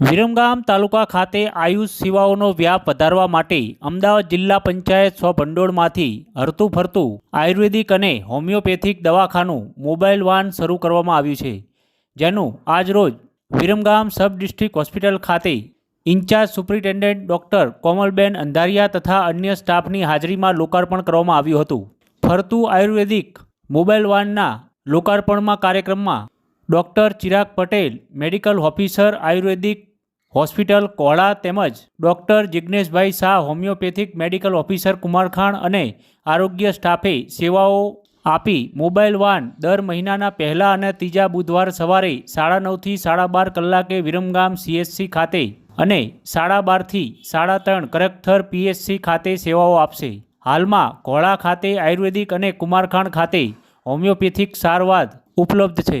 વિરમગામ તાલુકા ખાતે આયુષ સેવાઓનો વ્યાપ વધારવા માટે અમદાવાદ જિલ્લા પંચાયત સ્વભંડોળમાંથી હરતું ફરતું આયુર્વેદિક અને હોમિયોપેથિક દવાખાનું મોબાઈલ વાન શરૂ કરવામાં આવ્યું છે, જેનું આજરોજ વિરમગામ સબ ડિસ્ટ્રિક્ટ હોસ્પિટલ ખાતે in charge superintendent doctor Komalben Andhariya તથા અન્ય સ્ટાફની હાજરીમાં લોકાર્પણ કરવામાં આવ્યું હતું. ફરતું આયુર્વેદિક મોબાઈલ વાનના લોકાર્પણમાં કાર્યક્રમમાં doctor Chirag Patel, medical officer ayurvedic hospital, Kola તેમજ doctor Jigneshbhai Shah, homeopathic medical officer Kumarkhan અને આરોગ્ય સ્ટાફે સેવાઓ આપી મોબાઈલ વાન દર મહિનાના પહેલા અને ત્રીજા બુધવાર સવારે સાડા નવથી સાડા બાર કલાકે વિરમગામ સીએચસી ખાતે અને સાડા બારથી સાડા ત્રણ કરકથર પીએચસી ખાતે સેવાઓ આપશે. હાલમાં ઘોળા ખાતે આયુર્વેદિક અને કુમારખાણ ખાતે હોમિયોપેથિક સારવાર ઉપલબ્ધ છે.